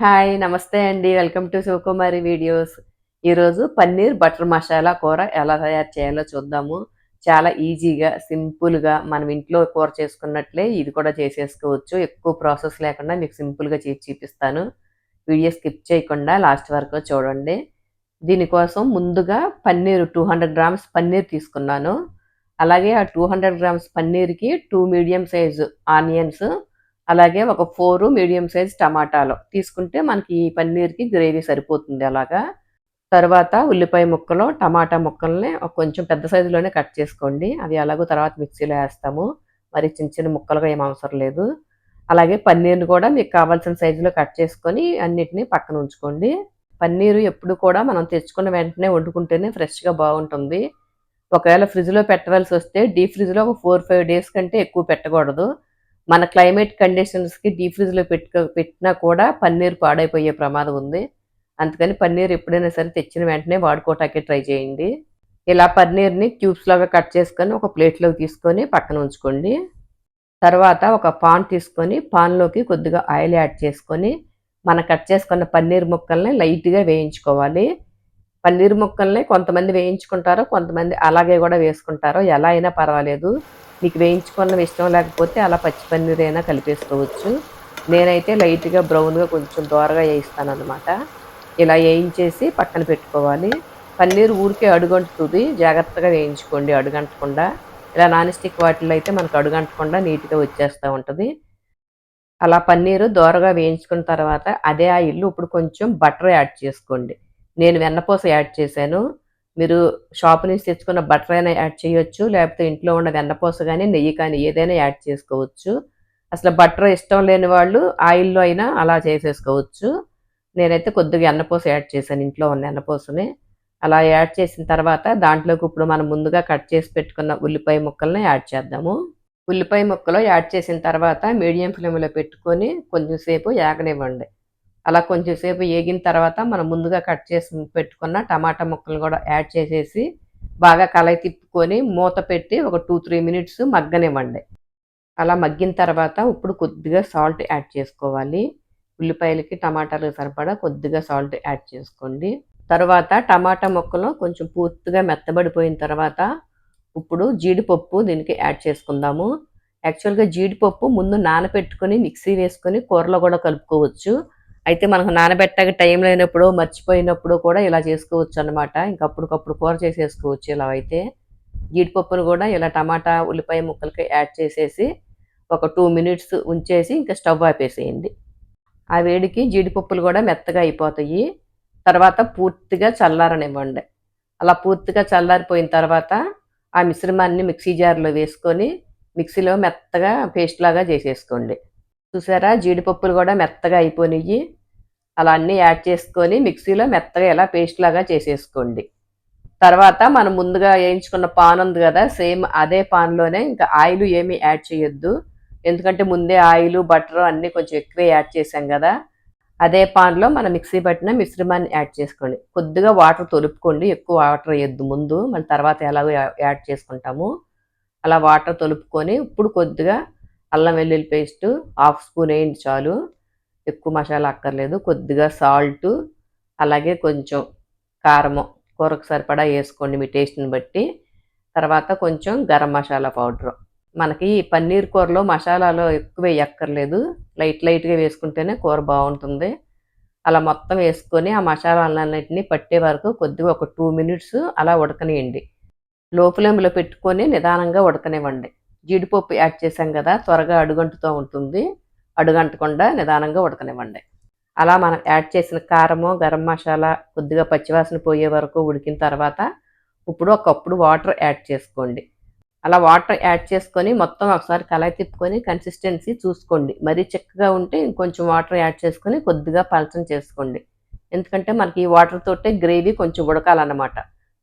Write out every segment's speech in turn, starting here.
Hi నమస్తే అండి. Welcome to Sivakumari videos. ఈరోజు పన్నీర్ బటర్ మసాలా కూర ఎలా తయారు చేయాలో చూద్దాము. చాలా ఈజీగా సింపుల్గా మనం ఇంట్లో కూర చేసుకున్నట్లే ఇది కూడా చేసేసుకోవచ్చు. ఎక్కువ ప్రాసెస్ లేకుండా మీకు సింపుల్గా చేసి చూపిస్తాను. వీడియో స్కిప్ చేయకుండా లాస్ట్ వరకు చూడండి. దీనికోసం ముందుగా paneer two hundred grams paneer తీసుకున్నాను. అలాగే ఆ టూ హండ్రెడ్ గ్రామ్స్ పన్నీర్కి టూ మీడియం సైజు ఆనియన్స్ అలాగే ఒక ఫోర్ మీడియం సైజ్ టమాటాలు. తీసుకుంటే మనకి ఈ పన్నీర్కి గ్రేవీ సరిపోతుంది అలాగా. తర్వాత ఉల్లిపాయ ముక్కలు టమాటా ముక్కల్ని కొంచెం పెద్ద సైజులోనే కట్ చేసుకోండి. అవి అలాగో తర్వాత మిక్సీలో వేస్తాము. మరి చిన్న చిన్న ముక్కలుగా ఏం అవసరం లేదు. అలాగే పన్నీర్ని కూడా మీకు కావాల్సిన సైజులో కట్ చేసుకొని అన్నిటిని పక్కన ఉంచుకోండి. పన్నీరు ఎప్పుడు కూడా మనం తెచ్చుకున్న వెంటనే వండుకుంటేనే ఫ్రెష్గా బాగుంటుంది. ఒకవేళ ఫ్రిడ్జ్లో పెట్టవలసి వస్తే డీప్ ఫ్రిడ్జ్లో ఒక ఫోర్ ఫైవ్ డేస్ కంటే ఎక్కువ పెట్టకూడదు. మన క్లైమేట్ కండిషన్స్కి డీప్ ఫ్రిడ్జ్లో పెట్టుకో పెట్టినా కూడా పన్నీర్ పాడైపోయే ప్రమాదం ఉంది. అందుకని పన్నీర్ ఎప్పుడైనా సరే తెచ్చిన వెంటనే వాడుకోవటానికి ట్రై చేయండి. ఇలా పన్నీర్ని క్యూబ్స్ లాగా కట్ చేసుకొని ఒక ప్లేట్లోకి తీసుకొని పక్కన ఉంచుకోండి. తర్వాత ఒక పాన్ తీసుకొని పాన్లోకి కొద్దిగా ఆయిల్ యాడ్ చేసుకొని మనం కట్ చేసుకున్న పన్నీర్ ముక్కల్ని లైట్గా వేయించుకోవాలి. పన్నీర్ ముక్కల్ని కొంతమంది వేయించుకుంటారో కొంతమంది అలాగే కూడా వేసుకుంటారో ఎలా అయినా పర్వాలేదు. మీకు వేయించుకున్న ఇష్టం లేకపోతే అలా పచ్చి పన్నీర్ అయినా కలిపేసుకోవచ్చు. నేనైతే లైట్గా బ్రౌన్గా కొంచెం దోరగా వేయిస్తాను అనమాట ఇలా వేయించేసి పక్కన పెట్టుకోవాలి. పన్నీర్ ఊరికే అడుగంటుతుంది. జాగ్రత్తగా వేయించుకోండి అడుగంటకుండా. ఇలా నాన్ స్టిక్ వాటిల్లో అయితే మనకు అడుగంటకుండా నీట్గా వచ్చేస్తూ ఉంటుంది. అలా పన్నీరు దోరగా వేయించుకున్న తర్వాత అదే ఆ ఇల్లు ఇప్పుడు కొంచెం బటర్ యాడ్ చేసుకోండి. నేను వెన్నపూస యాడ్ చేశాను. మీరు షాప్ నుంచి తెచ్చుకున్న బటర్ అయినా యాడ్ చేయొచ్చు. లేకపోతే ఇంట్లో ఉన్న వెన్నపూస కానీ నెయ్యి కానీ ఏదైనా యాడ్ చేసుకోవచ్చు. అసలు బటర్ ఇష్టం లేని వాళ్ళు ఆయిల్లో అయినా అలా చేసేసుకోవచ్చు. నేనైతే కొద్దిగా ఎన్నపూస యాడ్ చేశాను ఇంట్లో ఉన్న ఎన్నపూసని అలా యాడ్ చేసిన తర్వాత దాంట్లోకి ఇప్పుడు మనం ముందుగా కట్ చేసి పెట్టుకున్న ఉల్లిపాయ ముక్కల్ని యాడ్ చేద్దాము. ఉల్లిపాయ ముక్కలు యాడ్ చేసిన తర్వాత మీడియం ఫ్లేమ్లో పెట్టుకొని కొంచెం సేపు యాగనివ్వండి. అలా కొంచెంసేపు ఏగిన తర్వాత మనం ముందుగా కట్ చేసి పెట్టుకున్న టమాటా ముక్కలు కూడా యాడ్ చేసేసి బాగా కలయి తిప్పుకొని మూత పెట్టి ఒక టూ త్రీ మినిట్స్ మగ్గనివ్వండి. అలా మగ్గిన తర్వాత ఇప్పుడు కొద్దిగా సాల్ట్ యాడ్ చేసుకోవాలి. ఉల్లిపాయలకి టమాటాలకు సరిపడా కొద్దిగా సాల్ట్ యాడ్ చేసుకోండి. తర్వాత టమాటా ముక్కలు కొంచెం పూర్తిగా మెత్తబడిపోయిన తర్వాత ఇప్పుడు జీడిపప్పు దీనికి యాడ్ చేసుకుందాము. యాక్చువల్గా జీడిపప్పు ముందు నానబెట్టుకొని మిక్సీ వేసుకొని కూరలో కూడా కలుపుకోవచ్చు. అయితే మనకు నానబెట్టక టైం లేనప్పుడు మర్చిపోయినప్పుడు కూడా ఇలా చేసుకోవచ్చు అనమాట ఇంకప్పటికప్పుడు కూర చేసేసుకోవచ్చు ఇలా అయితే. జీడిపప్పును కూడా ఇలా టమాటా ఉల్లిపాయ ముక్కలకి యాడ్ చేసేసి ఒక టూ మినిట్స్ ఉంచేసి ఇంకా స్టవ్ ఆపేసేయండి. ఆ వేడికి జీడిపప్పులు కూడా మెత్తగా అయిపోతాయి. తర్వాత పూర్తిగా చల్లారనివ్వండి. అలా పూర్తిగా చల్లారిపోయిన తర్వాత ఆ మిశ్రమాన్ని మిక్సీ జార్లో వేసుకొని మిక్సీలో మెత్తగా పేస్ట్ లాగా చేసేసుకోండి. చూసారా? జీడిపప్పులు కూడా మెత్తగా అయిపోయినాయి అలా అన్నీ యాడ్ చేసుకొని మిక్సీలో మెత్తగా ఇలా పేస్ట్ లాగా చేసేసుకోండి. తర్వాత మనం ముందుగా వేయించుకున్న పాన్ ఉంది కదా సేమ్ అదే పాన్లోనే ఇంకా ఆయిల్ ఏమీ యాడ్ చేయొద్దు. ఎందుకంటే ముందే ఆయిల్ బటర్ అన్నీ కొంచెం ఎక్కువే యాడ్ చేసాం కదా. అదే పాన్లో మనం మిక్సీ పట్టిన మిశ్రమాన్ని యాడ్ చేసుకోండి. కొద్దిగా వాటర్ తొలుపుకోండి ఎక్కువ వాటర్ వేయద్దు ముందు. మన తర్వాత ఎలాగో యాడ్ చేసుకుంటాము. అలా వాటర్ తొలుపుకొని ఇప్పుడు కొద్దిగా అల్లం వెల్లుల్లి పేస్ట్ హాఫ్ స్పూన్ వేయండి చాలు. ఎక్కువ మసాలా అక్కర్లేదు. కొద్దిగా సాల్ట్ అలాగే కొంచెం కారము కూరకు సరిపడా వేసుకోండి మీ టేస్ట్ని బట్టి. తర్వాత కొంచెం గరం మసాలా పౌడరు. మనకి పన్నీర్ కూరలో మసాలాలు ఎక్కువ వేయక్కర్లేదు. లైట్ లైట్గా వేసుకుంటేనే కూర బాగుంటుంది. అలా మొత్తం వేసుకొని ఆ మసాలాలన్నింటినీ పట్టే వరకు కొద్దిగా ఒక టూ మినిట్స్ అలా ఉడకనియండి. లో ఫ్లేమ్లో పెట్టుకొని నిదానంగా ఉడకనివ్వండి. జీడిపప్పు యాడ్ చేసాం కదా త్వరగా అడుగంటుతూ ఉంటుంది. అడుగంటకుండా నిదానంగా ఉడకనివ్వండి. అలా మనం యాడ్ చేసిన కారము గరం మసాలా కొద్దిగా పచ్చివాసన పోయే వరకు ఉడికిన తర్వాత ఇప్పుడు ఒకప్పుడు వాటర్ యాడ్ చేసుకోండి. అలా వాటర్ యాడ్ చేసుకొని మొత్తం ఒకసారి కలాయి తిప్పుకొని కన్సిస్టెన్సీ చూసుకోండి. మరీ చిక్కగా ఉంటే ఇంకొంచెం వాటర్ యాడ్ చేసుకొని కొద్దిగా పలచం చేసుకోండి. ఎందుకంటే మనకి ఈ వాటర్ తోటే గ్రేవీ కొంచెం ఉడకాలన్నమాట.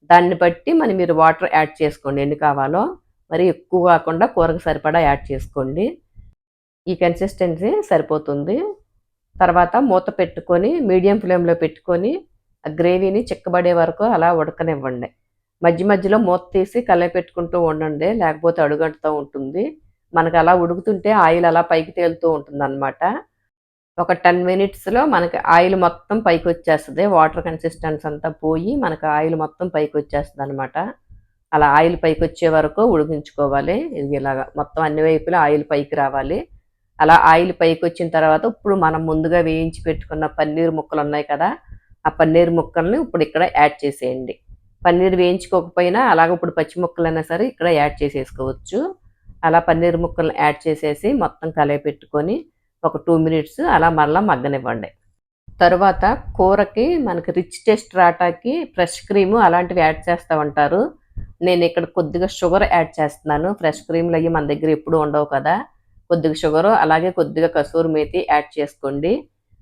దాన్ని బట్టి మనం మీరు వాటర్ యాడ్ చేసుకోండి. ఎన్ని కావాలో మరి ఎక్కువ కాకుండా కూరకు సరిపడా యాడ్ చేసుకోండి. ఈ కన్సిస్టెన్సీ సరిపోతుంది. తర్వాత మూత పెట్టుకొని మీడియం ఫ్లేమ్లో పెట్టుకొని ఆ గ్రేవీని చిక్కబడే వరకు అలా ఉడకనివ్వండి. మధ్య మధ్యలో మూత తీసి కలయి పెట్టుకుంటూ ఉండండి లేకపోతే అడుగంటుతూ ఉంటుంది. మనకు అలా ఉడుకుతుంటే ఆయిల్ అలా పైకి తేలుతూ ఉంటుంది అనమాట ఒక టెన్ మినిట్స్లో మనకి ఆయిల్ మొత్తం పైకి వచ్చేస్తుంది. వాటర్ కన్సిస్టెన్స్ అంతా పోయి మనకి ఆయిల్ మొత్తం పైకి వచ్చేస్తుంది అనమాట అలా ఆయిల్ పైకి వచ్చే వరకు ఉడికించుకోవాలి. ఇది ఇలాగా మొత్తం అన్ని వైపులా ఆయిల్ పైకి రావాలి. అలా ఆయిల్ పైకి వచ్చిన తర్వాత ఇప్పుడు మనం ముందుగా వేయించి పెట్టుకున్న పన్నీర్ ముక్కలు ఉన్నాయి కదా ఆ పన్నీర్ ముక్కల్ని ఇప్పుడు ఇక్కడ యాడ్ చేసేయండి. పన్నీర్ వేయించుకోకపోయినా అలాగ ఇప్పుడు పచ్చి ముక్కలైనా సరే ఇక్కడ యాడ్ చేసేసుకోవచ్చు. అలా పన్నీర్ ముక్కలను యాడ్ చేసేసి మొత్తం కలిపి పెట్టుకొని ఒక టూ మినిట్స్ అలా మళ్ళీ మగ్గనివ్వండి. తర్వాత కూరకి మనకి రిచ్ టేస్ట్ రావటానికి ఫ్రెష్ క్రీము అలాంటివి యాడ్ చేస్తూ ఉంటారు. నేను ఇక్కడ కొద్దిగా షుగర్ యాడ్ చేస్తున్నాను. ఫ్రెష్ క్రీమ్లు అవి మన దగ్గర ఎప్పుడు ఉండవు కదా. కొద్దిగా షుగరు అలాగే కొద్దిగా కసూరి మేతి యాడ్ చేసుకోండి.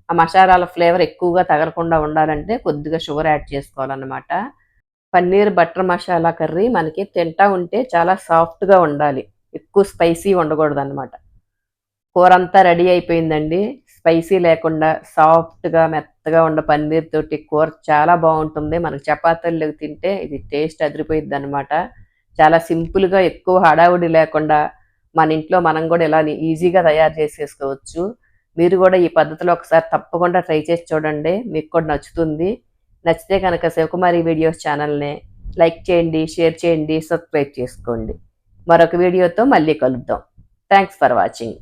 ఆ మసాలాల ఫ్లేవర్ ఎక్కువగా తగలకుండా ఉండాలంటే కొద్దిగా షుగర్ యాడ్ చేసుకోవాలన్నమాట. పన్నీర్ బటర్ మసాలా కర్రీ మనకి తింటా ఉంటే చాలా సాఫ్ట్గా ఉండాలి. ఎక్కువ స్పైసీ ఉండకూడదు అనమాట కూర అంతా రెడీ అయిపోయిందండి. స్పైసీ లేకుండా సాఫ్ట్గా మెత్తగా ఉండే పన్నీర్ తోటి కూర చాలా బాగుంటుంది. మనకు చపాతీలు తింటే ఇది టేస్ట్ అదిరిపోయిద్ది అనమాట చాలా సింపుల్గా ఎక్కువ హడావుడి లేకుండా మన ఇంట్లో మనం కూడా ఇలా ఈజీగా తయారు చేసేసుకోవచ్చు. మీరు కూడా ఈ పద్ధతిలో ఒకసారి తప్పకుండా ట్రై చేసి చూడండి. మీకు కూడా నచ్చుతుంది. నచ్చితే కనుక శివకుమారి వీడియోస్ ఛానల్ని లైక్ చేయండి షేర్ చేయండి సబ్స్క్రైబ్ చేసుకోండి. మరొక వీడియోతో మళ్ళీ కలుద్దాం. Thanks for watching.